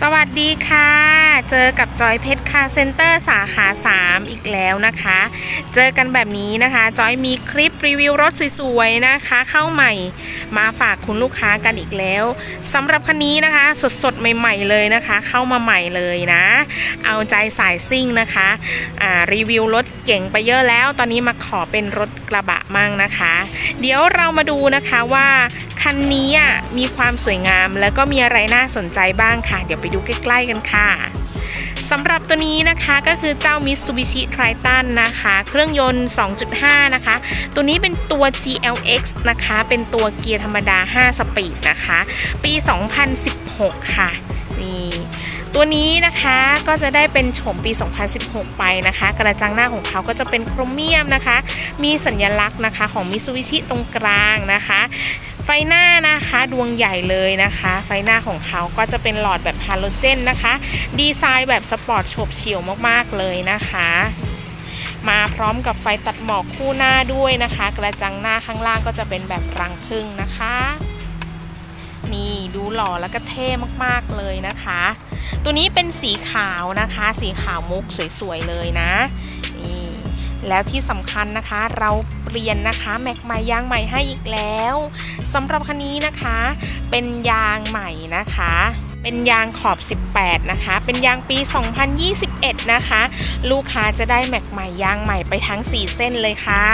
สวัสดีค่ะ เจอกับจอยเพชรคาเซ็นเตอร์สาขา 3 อีกแล้วนะคะ เจอกันแบบนี้นะคะ จอยมีคลิปรีวิวรถสวยๆนะคะ เข้าใหม่มาฝากคุณลูกค้ากันอีกแล้วสำหรับคันนี้นะคะ สดๆ ใหม่ๆเลยนะคะ เข้ามาใหม่เลยนะ เอาใจสายซิ่งนะคะอ่ารีวิวรถเก่งไปเยอะแล้ว ตอนนี้มาขอเป็นรถกระบะมั่งนะคะ เดี๋ยวเรามาดูนะคะว่าคันนี้อะมีความสวยงามแล้วก็มีอะไรน่าสนใจบ้างค่ะ เดี๋ยวไปดูใกล้ ๆ กันค่ะ สำหรับตัวนี้นะคะก็คือเจ้า Mitsubishi Triton นะคะ เครื่องยนต์ 2.5 นะคะ ตัวนี้เป็นตัว GLX นะคะ เป็นตัวเกียร์ธรรมดา 5 สปีดนะคะ ปี 2016 ค่ะ นี่ตัวนี้นะคะก็จะได้เป็นโฉมปี 2016 ไปนะคะ กระจังหน้าของเขาก็จะเป็นโครเมียมนะคะ มีสัญลักษณ์นะคะของ Mitsubishi ตรงกลางนะคะ ไฟหน้านะคะดวงใหญ่เลยนะคะ ไฟหน้าของเขาก็จะเป็นหลอดแบบฮาโลเจนนะคะ ดีไซน์แบบสปอร์ตโฉบเฉี่ยวมากๆเลยนะคะ มาพร้อมกับไฟตัดหมอกคู่หน้าด้วยนะคะ กระจังหน้าข้างล่างก็จะเป็นแบบรังพึ่งนะคะ นี่ดูหล่อแล้วก็เท่มากๆเลยนะคะ ตัวนี้เป็นสีขาวนะคะ สีขาวมุกสวยๆเลยนะนี่แล้วที่สำคัญนะคะเราเปลี่ยนนะคะ แม็กใหม่ยางใหม่ให้อีกแล้ว สำหรับคันนี้นะคะ เป็นยางใหม่นะคะ เป็นยางขอบ 18 นะคะ เป็นยางปี 2021 นะคะ ลูกค้าจะได้แม็กใหม่ยางใหม่ไปทั้ง 4 เส้นเลยค่ะ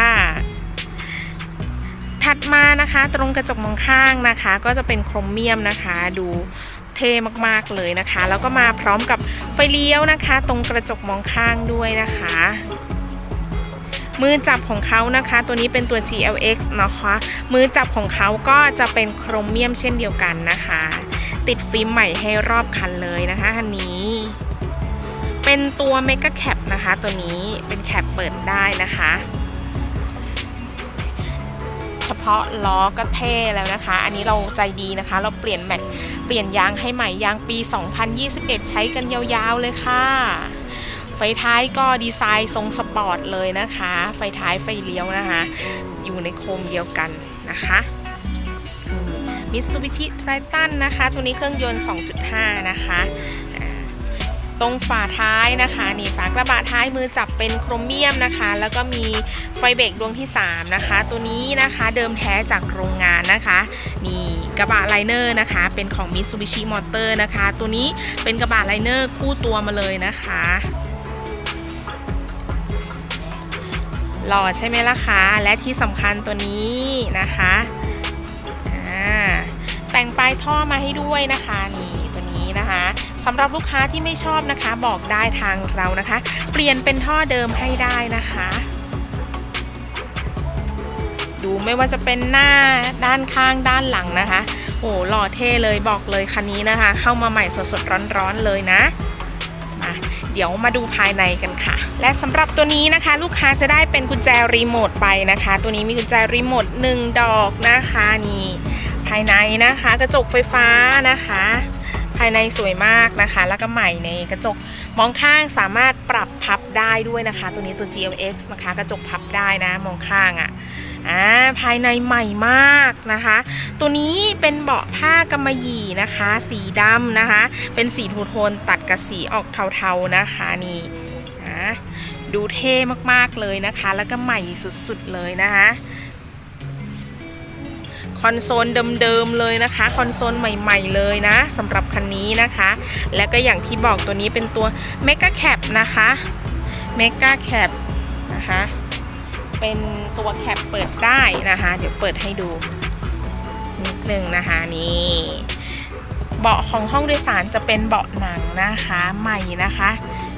ถัดมานะคะตรงกระจกมองข้างนะคะ ก็จะเป็นโครเมียมนะคะ ดูเท่มากๆเลยนะคะ แล้วก็มาพร้อมกับไฟเลี้ยวนะคะ ตรงกระจกมองข้างด้วยนะคะ มือจับของเขานะคะ ตัวนี้เป็นตัว GLX นะคะ มือจับของเขาก็จะเป็นโครเมียมเช่นเดียวกันนะคะ ติดฟิล์มใหม่ให้รอบคันเลยนะคะคันนี้ เป็นตัวเมก a แคปนะคะ ตัวนี้เป็นแคปเปิดได้นะคะเฉพาะล้อก็เท่แล้วนะคะ อันนี้เราใจดีนะคะ เราเปลี่ยนแม็กเปลี่ยนยางให้ใหม่ยางปี 2021 ใช้กันยาวๆเลยค่ะ ฟท้ายก็ดีไซน์ทรงสปอร์ตเลยนะคะ ไฟท้ายไฟเลี้ยวนะคะ อยู่ในโคมเดียวกันนะคะมิตซูบิชิไททันนะคะ ตัวนี้เครื่องยนต์ 2.5 นะคะตรงฝาท้ายนะคะนี่ฝากระบะท้ายมือจับเป็นโครเมียมนะคะ แล้วก็มีไฟเบรกดวงที่ 3 นะคะ ตัวนี้นะคะเดิมแท้จากโรงงานนะคะนี่กระบะไลเนอร์นะคะ เป็นของ Mitsubishi Motor นะคะ ตัวนี้เป็นกระบะไลเนอร์คู่ตัวมาเลยนะคะ หล่อใช่ไหมล่ะคะ และที่สำคัญตัวนี้นะคะแต่งปลายท่อมาให้ด้วยนะคะนี่ตัวนี้นะคะสำหรับลูกค้าที่ไม่ชอบนะคะ บอกได้ทางเรานะคะ เปลี่ยนเป็นท่อเดิมให้ได้นะคะ ดูไม่ว่าจะเป็นหน้าด้านข้างด้านหลังนะคะ โอ้หล่อเท่เลยบอกเลยคันนี้นะคะ เข้ามาใหม่สดๆร้อนๆเลยนะ เดี๋ยวมาดูภายในกันค่ะ และสำหรับตัวนี้นะคะ ลูกค้าจะได้เป็นกุญแจรีโมทไปนะคะ ตัวนี้มีกุญแจรีโมท1ดอกนะคะนี่ภายในนะคะ กระจกไฟฟ้านะคะ ภายในสวยมากนะคะ แล้วก็ใหม่ในกระจกมองข้างสามารถปรับพับ ได้ด้วยนะคะ ตัวนี้ตัว GLX นะคะ กระจกพับได้นะมองข้างอะ่ะอ่าภายในใหม่มากนะคะ ตัวนี้เป็นเบาะผ้ากำมะหยี่นะคะ สีดำนะคะ เป็นสีโทนตัดกับสีออกเทาๆนะคะนี่นะดูเท่มากๆเลยนะคะ แล้วก็ใหม่สุดๆเลยนะคะคอนโซลเดิมๆเลยนะคะ คอนโซลใหม่ ๆ เลยนะสำหรับคันนี้นะคะ และก็อย่างที่บอกตัวนี้เป็นตัว m e g a Cap นะคะ m e g a Cap นะคะ เป็นตัวแคปเปิดได้นะคะ เดี๋ยวเปิดให้ดู นิดนึงนะคะนี่เบาะของห้องโดยสารจะเป็นเบาะหนังนะคะใหม่นะคะ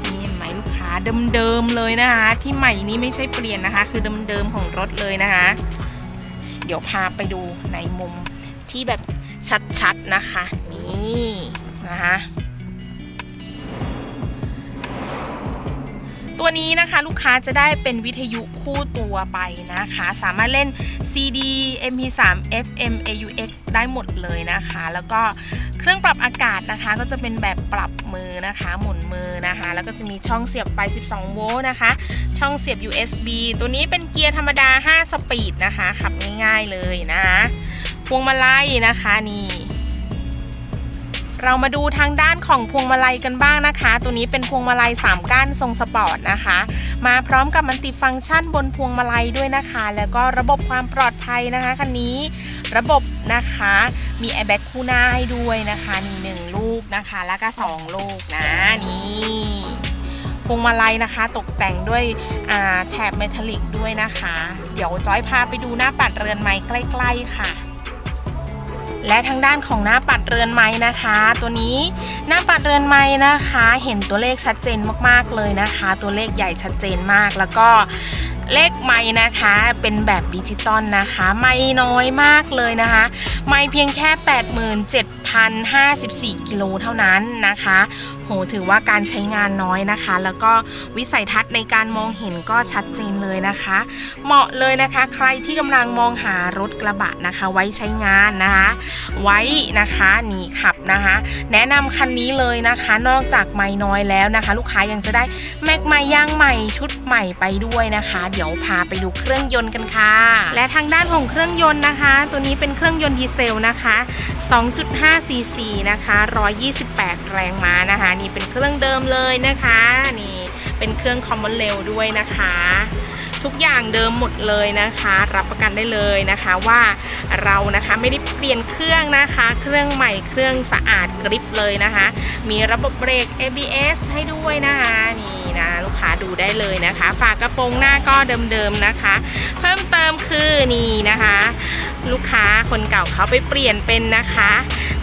นี่เห็นไหมลูกค้าเดิมๆเลยนะคะ ที่ใหม่นี้ไม่ใช่เปลี่ยนนะคะ คือเดิมๆของรถเลยนะคะ เดี๋ยวพาไปดูในมุมที่แบบชัดๆนะคะ นี่นะคะ ตัวนี้นะคะลูกค้าจะได้เป็นวิทยุคู่ตัวไปนะคะ สามารถเล่น CD MP3 FM AUX ได้หมดเลยนะคะ แล้วก็เครื่องปรับอากาศนะคะ ก็จะเป็นแบบปรับมือนะคะ หมุนมือนะคะ แล้วก็จะมีช่องเสียบไฟ 12 โวลต์นะคะ ช่องเสียบ USB ตัวนี้เป็นเกียร์ธรรมดา 5 สปีดนะคะ ขับง่ายๆเลยนะคะพวงมาลัยนะคะนี่ เรามาดูทางด้านของพวงมาลัยกันบ้างนะคะ ตัวนี้เป็นพวงมาลัย 3 ก้านทรงสปอร์ตนะคะ มาพร้อมกับมันติฟังก์ชันบนพวงมาลัยด้วยนะคะ แล้วก็ระบบความปลอดภัยนะคะคันนี้ระบบนะคะมีแอร์แบ็กคู่หน้าให้ด้วยนะคะนี่หนึ่งลูกนะคะ แล้วก็สองลูกนะนี่พวงมาลัยนะคะ ตกแต่งด้วยแถบเมทัลลิกด้วยนะคะ เดี๋ยวจอยพาไปดูหน้าปัดเรือนไม้ใกล้ ๆ ค่ะ และทางด้านของหน้าปัดเรือนไม้นะคะ ตัวนี้หน้าปัดเรือนไม้นะคะ เห็นตัวเลขชัดเจนมากๆเลยนะคะ ตัวเลขใหญ่ชัดเจนมากแล้วก็เลขไม้นะคะเป็นแบบดิจิตอลนะคะ ไม้น้อยมากเลยนะคะ ไม่เพียงแค่ 87,054 กิโลเท่านั้นนะคะโหถือว่าการใช้งานน้อยนะคะ แล้วก็วิสัยทัศน์ในการมองเห็นก็ชัดเจนเลยนะคะ เหมาะเลยนะคะ ใครที่กำลังมองหารถกระบะนะคะ ไว้ใช้งานนะคะ ไว้นะคะหนีขับนะคะ แนะนำคันนี้เลยนะคะ นอกจากไม่น้อยแล้วนะคะ ลูกค้ายังจะได้แม็กไม้ย่างใหม่ชุดใหม่ไปด้วยนะคะ เดี๋ยวพาไปดูเครื่องยนต์กันค่ะ และทางด้านของเครื่องยนต์นะคะ ตัวนี้เป็นเครื่องยนต์ดีเซลนะคะ 2.5ซีซีนะคะ 128 แรงม้านะคะ นี่เป็นเครื่องเดิมเลยนะคะ นี่เป็นเครื่องคอมมอนเรลด้วยนะคะ ทุกอย่างเดิมหมดเลยนะคะ รับประกันได้เลยนะคะว่าเรานะคะไม่ได้เปลี่ยนเครื่องนะคะ เครื่องใหม่เครื่องสะอาดกริบเลยนะคะ มีระบบเบรก ABS ให้ด้วยนะคะนี่ กค้าดูได้เลยนะคะ ฝากระโปรงหน้าก็เดิมๆนะคะ เพิ่มเติมคือนี่นะคะ ลูกค้าคนเก่าเขาไปเปลี่ยนเป็นนะคะ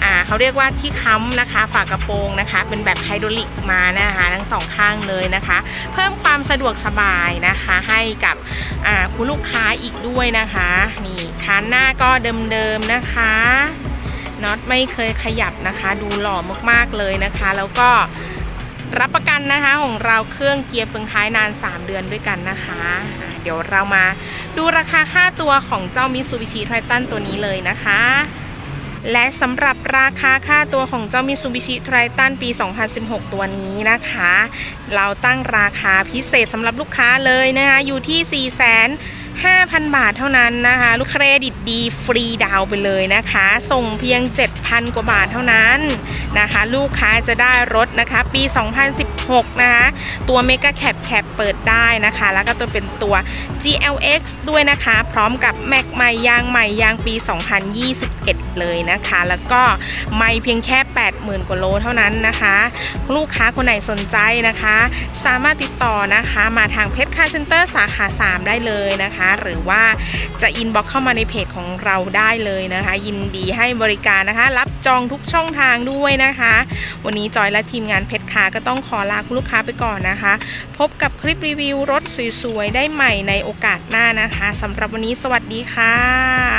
อ่าเขาเรียกว่าที่ค้ำนะคะ ฝากระโปรงนะคะ เป็นแบบไฮดรอลิกมานะคะ ทั้งสองข้างเลยนะคะ เพิ่มความสะดวกสบายนะคะ ให้กับคุณลูกค้าอีกด้วยนะคะนี่คันหน้าก็เดิมๆนะคะน็อตไม่เคยขยับนะคะ ดูหล่อมากๆเลยนะคะ แล้วก็ รับประกันนะคะของเราเครื่องเกียร์เฟืองท้ายนาน 3 เดือนด้วยกันนะคะ เดี๋ยวเรามาดูราคาค่าตัวของเจ้า Mitsubishi Triton ตัวนี้เลยนะคะ และสำหรับราคาค่าตัวของเจ้า Mitsubishi Triton ปี 2016 ตัวนี้นะคะ เราตั้งราคาพิเศษสำหรับลูกค้าเลยนะคะ อยู่ที่4 5 0 0 0 5,000 บาทเท่านั้นนะคะ ลูกเครดิตดีฟรีดาวไปเลยนะคะ ส่งเพียง 7,000 กว่าบาทเท่านั้นนะคะ ลูกค้าจะได้รถนะคะ ปี 2016 นะคะ ตัว Mega Cap Cap เปิดได้นะคะ แล้วก็ตัวเป็นตัว GLX ด้วยนะคะ พร้อมกับแม็กใหม่ยางใหม่ยางปี 2021 เลยนะคะ แล้วก็ไม่เพียงแค่ 80,000 กว่าโลเท่านั้นนะคะ ลูกค้าคนไหนสนใจนะคะ สามารถติดต่อนะคะ มาทางเพชรคาเซ็นเตอร์สาขา 3 ได้เลยนะคะหรือว่าจะอินบ็อกเข้ามาในเพจของเราได้เลยนะคะ ยินดีให้บริการนะคะ รับจองทุกช่องทางด้วยนะคะ วันนี้จอยและทีมงานเพชรคาก็ต้องขอลาคุณลูกค้าไปก่อนนะคะ พบกับคลิปรีวิวรถสวยๆได้ใหม่ในโอกาสหน้านะคะสำหรับวันนี้สวัสดีค่ะ